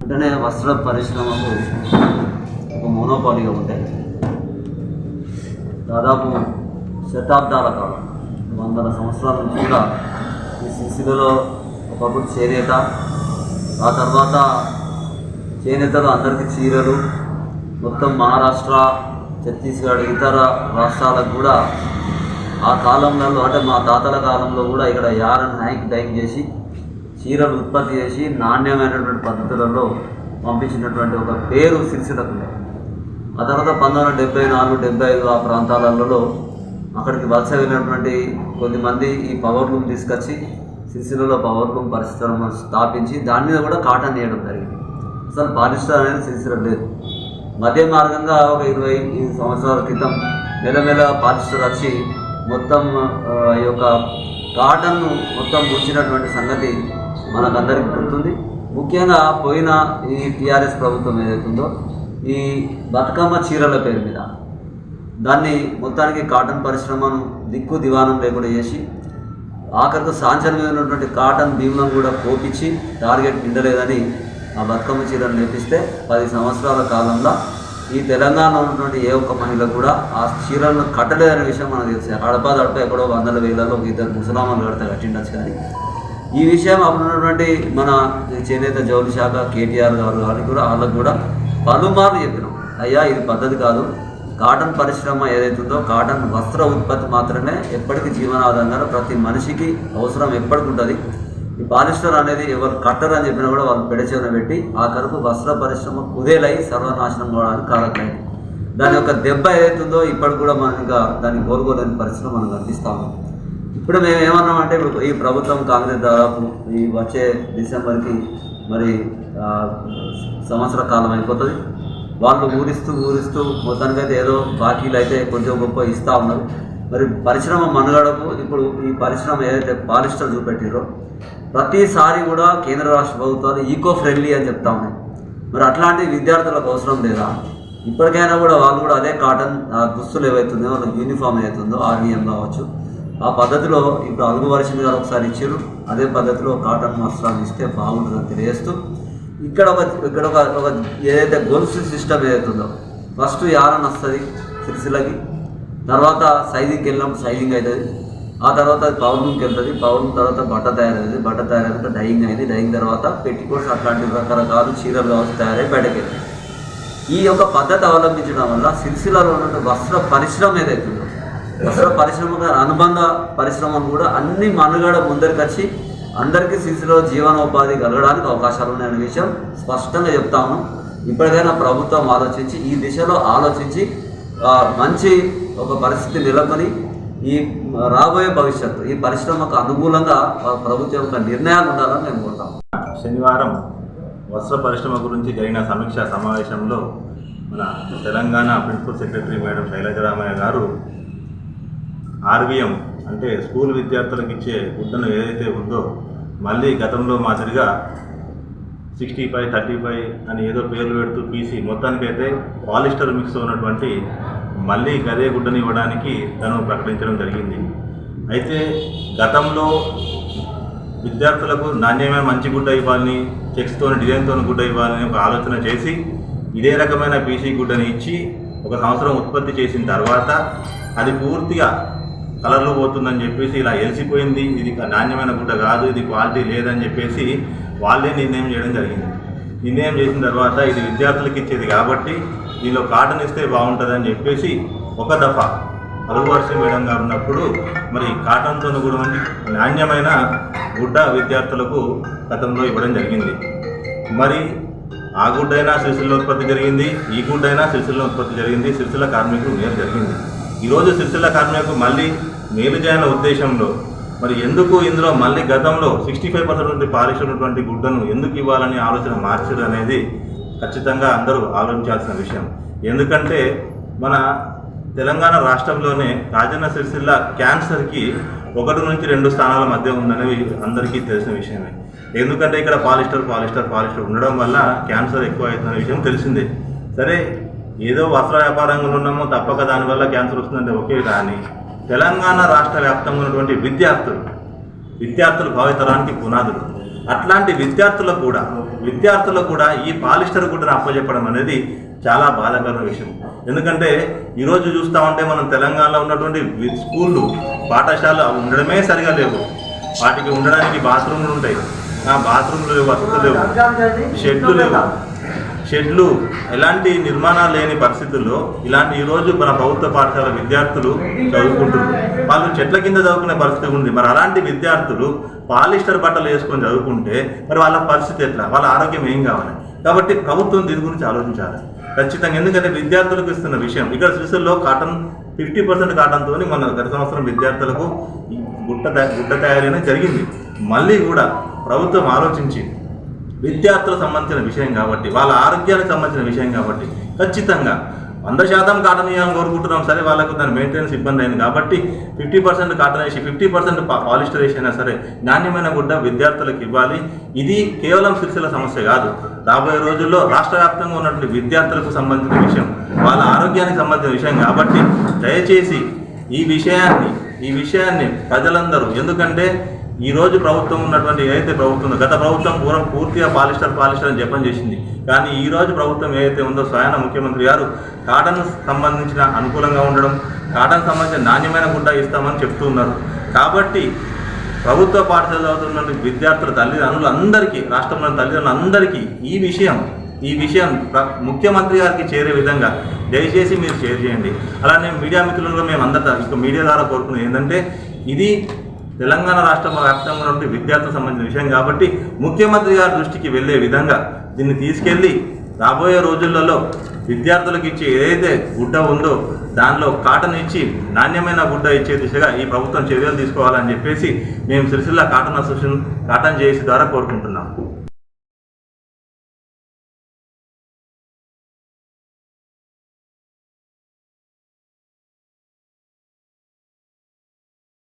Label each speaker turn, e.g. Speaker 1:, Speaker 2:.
Speaker 1: వెంటనే వస్త్ర పరిశ్రమకు ఒక మోనోపాలిగా ఉంటాయి దాదాపు శతాబ్దాల కాలం వందల సంవత్సరాల నుంచి కూడా ఈ సిసిలో ఒకప్పుడు చేనేత ఆ తర్వాత చేనేతలు అందరికీ చీరలు మొత్తం మహారాష్ట్ర ఛత్తీస్గఢ్ ఇతర రాష్ట్రాలకు కూడా ఆ కాలంలో అంటే మా తాతల కాలంలో కూడా ఇక్కడ యారన్ హ్యాంక్ డైక్ చేసి చీరలు ఉత్పత్తి చేసి నాణ్యమైనటువంటి పద్ధతులలో పంపించినటువంటి ఒక పేరు సిరిసిలకు ఆ తర్వాత పంతొమ్మిది వందల డెబ్బై నాలుగు డెబ్బై ఐదు ఆ ప్రాంతాలలో అక్కడికి వలస వెళ్ళినటువంటి కొద్దిమంది ఈ పవర్ లూమ్ తీసుకొచ్చి సిరిసిల్లలో పవర్ లూమ్ పరిశ్రమ స్థాపించి దాని మీద కూడా కాటన్ వేయడం జరిగింది. అసలు పాలిస్టర్ అనేది సిరిసిల్ల లేదు. మధ్య మార్గంగా ఒక ఇరవై ఐదు సంవత్సరాల క్రితం మెల్లమెల్ల పాలిస్టర్ వచ్చి మొత్తం ఈ యొక్క కాటన్ను మొత్తం ముంచినటువంటి సంగతి మనకందరికి గుర్తుంది. ముఖ్యంగా పోయిన ఈ టీఆర్ఎస్ ప్రభుత్వం ఏదైతుందో ఈ బతుకమ్మ చీరల పేరు మీద. దాన్ని మొత్తానికి కాటన్ పరిశ్రమను దిక్కు దివానం లేకుండా చేసి ఆఖరికి సాంచర్ మీద ఉన్నటువంటి కాటన్ భీములను కూడా కోపించి టార్గెట్ నిండలేదని ఆ బతుకమ్మ చీరను నేర్పిస్తే పది సంవత్సరాల కాలంలో ఈ తెలంగాణలో ఉన్నటువంటి ఏ ఒక్క మహిళ కూడా ఆ చీరలను కట్టలేదనే విషయం మనకు తెలుసు. అడపా దడప ఎక్కడో వందల వేలలో ఇద్దరు ముసలామాలు కడితే కట్టిండొచ్చు కానీ ఈ విషయం అప్పుడు ఉన్నటువంటి మన చేనేత జౌలి శాఖ కేటీఆర్ గారు వాళ్ళకి కూడా వాళ్ళకు కూడా పలుమార్లు చెప్పినాం. అయ్యా ఇది పద్ధతి కాదు. కాటన్ పరిశ్రమ ఏదైతుందో కాటన్ వస్త్ర ఉత్పత్తి మాత్రమే ఎప్పటికీ జీవనాధారంగా ప్రతి మనిషికి అవసరం ఎప్పటికి ఉంటుంది ఈ పాలిస్టర్ అనేది ఎవరు కట్టరు అని చెప్పినా కూడా వాళ్ళు పెడచెవిన పెట్టి ఆ కరుపు వస్త్ర పరిశ్రమ కుదేలై సర్వనాశనం కావడానికి కారణమైంది. దాని యొక్క దెబ్బ ఏదైతుందో ఇప్పటికి కూడా మనం ఇంకా దాన్ని కోరుకోలేని పరిస్థితి మనం కనిపిస్తాము ఇప్పుడు మేము ఏమన్నామంటే ఇప్పుడు ఈ ప్రభుత్వం కాంగ్రెస్ దాదాపు ఈ వచ్చే డిసెంబర్కి మరి సంవత్సర కాలం అయిపోతుంది. వాళ్ళు ఊరిస్తూ ఊరిస్తూ మొత్తానికైతే ఏదో బాకీలు అయితే కొంచెం గొప్ప ఇస్తూ ఉన్నారు. మరి పరిశ్రమ మనుగడకు ఇప్పుడు ఈ పరిశ్రమ ఏదైతే పాలిస్టర్ చూపెట్టిరో ప్రతిసారి కూడా కేంద్ర రాష్ట్ర ప్రభుత్వాలు ఈకో ఫ్రెండ్లీ అని చెప్తా ఉన్నాయి. మరి అట్లాంటి విద్యార్థులకు అవసరం లేదా? ఇప్పటికైనా కూడా వాళ్ళు కూడా అదే కాటన్ దుస్తులు ఏవైతుందో వాళ్ళకి యూనిఫామ్ ఏదైతుందో ఆర్వీఎం కావచ్చు ఆ పద్ధతిలో ఇప్పుడు అలుగు వర్షం గారు ఒకసారి ఇచ్చారు. అదే పద్ధతిలో కాటన్ వస్త్రాలు ఇస్తే బాగుంటుందని తెలియజేస్తూ ఇక్కడ ఒక ఇక్కడ ఒక ఒక ఏదైతే గొలుసు సిస్టమ్ ఏదైతుందో ఫస్ట్ యారన్ వస్తుంది సిరిసిలకి తర్వాత సైజింగ్కి వెళ్ళినాం సైజింగ్ అవుతుంది. ఆ తర్వాత అది వెళ్తుంది పౌర్ణం తర్వాత బట్ట తయారవుతుంది. బట్ట తయారైనాక డైయింగ్ అయింది డైయింగ్ తర్వాత పెట్టికోట్స్ అట్లాంటి రకరకాలు చీరలు కావచ్చు తయారై బయటకు ఈ యొక్క పద్ధతి అవలంబించడం వల్ల సిరిసిలలో ఉన్న వస్త్ర పరిశ్రమ ఏదైతుందో వస్త్ర పరిశ్రమ అనుబంధ పరిశ్రమను కూడా అన్ని మనుగడ ముందరికి వచ్చి అందరికీ సిసిలో జీవనోపాధి కలగడానికి అవకాశాలు ఉన్నాయనే విషయం స్పష్టంగా చెప్తాను ఇప్పటికైనా ప్రభుత్వం ఆలోచించి ఈ దిశలో ఆలోచించి మంచి ఒక పరిస్థితి నెలకొని ఈ రాబోయే భవిష్యత్తు ఈ పరిశ్రమకు అనుకూలంగా ప్రభుత్వం యొక్క నిర్ణయాలు ఉండాలని మేము కోరుతాము
Speaker 2: శనివారం వస్త్ర పరిశ్రమ గురించి జరిగిన సమీక్షా సమావేశంలో మన Telangana principal secretary madam Shailaja Ramaiah garu RVM అంటే స్కూల్ విద్యార్థులకు ఇచ్చే గుడ్డను ఏదైతే ఉందో మళ్ళీ గతంలో మాదిరిగా సిక్స్టీ ఫైవ్ థర్టీ ఫైవ్ అని ఏదో పేర్లు పెడుతూ పీసీ మొత్తానికైతే పాలిస్టర్ మిక్స్ ఉన్నటువంటి మళ్ళీ గదే గుడ్డని ఇవ్వడానికి తను ప్రకటించడం జరిగింది. అయితే గతంలో విద్యార్థులకు నాణ్యమైన మంచి గుడ్డ ఇవ్వాలని చెక్స్తో డిజైన్తో గుడ్డ ఇవ్వాలని ఒక ఆలోచన చేసి ఇదే రకమైన పీసీ గుడ్డని ఇచ్చి ఒక సంవత్సరం ఉత్పత్తి చేసిన తర్వాత అది పూర్తిగా కలర్లో పోతుందని చెప్పేసి ఇలా ఎలిసిపోయింది. ఇది నాణ్యమైన గుడ్డ కాదు ఇది క్వాలిటీ లేదని చెప్పేసి వాళ్ళే నిర్ణయం చేయడం జరిగింది. నిర్ణయం చేసిన తర్వాత ఇది విద్యార్థులకు ఇచ్చేది కాబట్టి దీనిలో కాటన్ ఇస్తే బాగుంటుందని చెప్పేసి ఒక దఫా అలుగు వర్ష మేడం గారు ఉన్నప్పుడు మరి కాటన్తో కూడా నాణ్యమైన గుడ్డ విద్యార్థులకు గతంలో ఇవ్వడం జరిగింది. మరి ఆ గుడ్డైనా సిరిసిల్ల ఉత్పత్తి జరిగింది ఈ గుడ్డైనా సిరిసిల్ల ఉత్పత్తి జరిగింది సిరిసిల్ల కార్మికులు మేలు జరిగింది. ఈరోజు సిరిసిల్ల కార్మికులకు మళ్ళీ మేలు ఉద్దేశంలో మరి ఎందుకు ఇందులో మళ్ళీ గతంలో సిక్స్టీ ఫైవ్ పర్సెంట్ నుండి గుడ్డను ఎందుకు ఇవ్వాలని ఆలోచన మార్చడం అనేది ఖచ్చితంగా అందరూ ఆలోచించాల్సిన విషయం. ఎందుకంటే మన తెలంగాణ రాష్ట్రంలోనే రాజన్న సిరిసిల్ల క్యాన్సర్కి ఒకటి నుంచి రెండు స్థానాల మధ్య ఉందనేవి అందరికీ తెలిసిన విషయమే. ఎందుకంటే ఇక్కడ పాలిస్టర్ పాలిస్టర్ పాలిస్టర్ ఉండడం వల్ల క్యాన్సర్ ఎక్కువ అవుతున్న విషయం తెలిసిందే. సరే ఏదో వస్త్ర వ్యాపారంగా ఉన్నామో తప్పక దానివల్ల క్యాన్సర్ వస్తుందంటే ఓకే కానీ తెలంగాణ రాష్ట్ర వ్యాప్తంగా ఉన్నటువంటి విద్యార్థులు విద్యార్థులు భావితరానికి పునాదులు. అట్లాంటి విద్యార్థులకు కూడా విద్యార్థులకు కూడా ఈ పాలిస్టర్ గుడ్డను అప్పచెప్పడం అనేది చాలా బాధాకరమైన విషయం. ఎందుకంటే ఈరోజు చూస్తూ ఉంటే మనం తెలంగాణలో ఉన్నటువంటి స్కూళ్ళు పాఠశాల ఉండడమే సరిగా లేవు. వాటికి ఉండడానికి బాత్రూమ్లు ఉంటాయి. ఆ బాత్రూమ్లు లేవు వసతులు లేవు. షెడ్లు లేవు. షెడ్లు ఎలాంటి నిర్మాణాలు లేని పరిస్థితుల్లో ఇలాంటి ఈరోజు మన ప్రభుత్వ పాఠశాల విద్యార్థులు చదువుకుంటున్నారు. వాళ్ళు చెట్ల కింద చదువుకునే పరిస్థితి ఉంది. మరి అలాంటి విద్యార్థులు పాలిస్టర్ బట్టలు వేసుకొని చదువుకుంటే మరి వాళ్ళ పరిస్థితి ఎట్లా? వాళ్ళ ఆరోగ్యం ఏం కావాలి? కాబట్టి ప్రభుత్వం దీని గురించి ఆలోచించాలి. ఖచ్చితంగా ఎందుకంటే విద్యార్థులకు ఇస్తున్న విషయం. ఇక్కడ శ్రీశైల్లో కాటన్ ఫిఫ్టీ పర్సెంట్ కాటన్తో మన గత సంవత్సరం విద్యార్థులకు ఈ గుట్ట గుడ్డ తయారీ అనేది జరిగింది. మళ్ళీ కూడా ప్రభుత్వం ఆలోచించి విద్యార్థులకు సంబంధించిన విషయం కాబట్టి వాళ్ళ ఆరోగ్యానికి సంబంధించిన విషయం కాబట్టి ఖచ్చితంగా వంద శాతం కాటన్ వేయాలని కోరుకుంటున్నాం. సరే వాళ్ళకు దాని మెయింటెనెన్స్ ఇబ్బంది అయింది కాబట్టి ఫిఫ్టీ పర్సెంట్ కాటన్ వేసి ఫిఫ్టీ పర్సెంట్ పాలిస్టర్ వేసి అయినా సరే నాణ్యమైన గుడ్డ విద్యార్థులకు ఇవ్వాలి. ఇది కేవలం సిరిసిల్ల సమస్య కాదు. రాబోయే రోజుల్లో రాష్ట్ర వ్యాప్తంగా ఉన్నటువంటి విద్యార్థులకు సంబంధించిన విషయం వాళ్ళ ఆరోగ్యానికి సంబంధించిన విషయం కాబట్టి దయచేసి ఈ విషయాన్ని ఈ విషయాన్ని ప్రజలందరూ ఎందుకంటే ఈ రోజు ప్రభుత్వం ఉన్నటువంటి ఏదైతే ప్రభుత్వం ఉందో గత ప్రభుత్వం పూర్వం పూర్తిగా పాలిస్టర్ పాలిస్టర్ అని జపం చేసింది. కానీ ఈ రోజు ప్రభుత్వం ఏదైతే ఉందో స్వయాన ముఖ్యమంత్రి గారు కాటన్ సంబంధించిన అనుకూలంగా ఉండడం కాటన్ సంబంధించిన నాణ్యమైన గుడ్డ ఇస్తామని చెప్తూ ఉన్నారు. కాబట్టి ప్రభుత్వ పాఠశాల చదువుతున్న విద్యార్థుల తల్లిదండ్రులు అందరికీ రాష్ట్రంలోని తల్లిదండ్రులందరికీ ఈ విషయం ఈ విషయం ముఖ్యమంత్రి గారికి చేరే విధంగా దయచేసి మీరు షేర్ చేయండి. అలానే మీడియా మిత్రులుగా మేము అందరి ఇక మీడియా ద్వారా కోరుకునేది ఏంటంటే ఇది తెలంగాణ రాష్ట్ర వ్యాప్తంగా ఉన్నటువంటి విద్యార్థులకు సంబంధించిన విషయం కాబట్టి ముఖ్యమంత్రి గారి దృష్టికి వెళ్ళే విధంగా దీన్ని తీసుకెళ్ళి రాబోయే రోజులలో విద్యార్థులకు ఇచ్చే ఏదైతే గుడ్డ ఉందో దానిలో కాటన్ ఇచ్చి నాణ్యమైన గుడ్డ ఇచ్చే దిశగా ఈ ప్రభుత్వం చర్యలు తీసుకోవాలని చెప్పేసి మేము Sircilla cotton association cotton JAC ద్వారా కోరుకుంటున్నాం.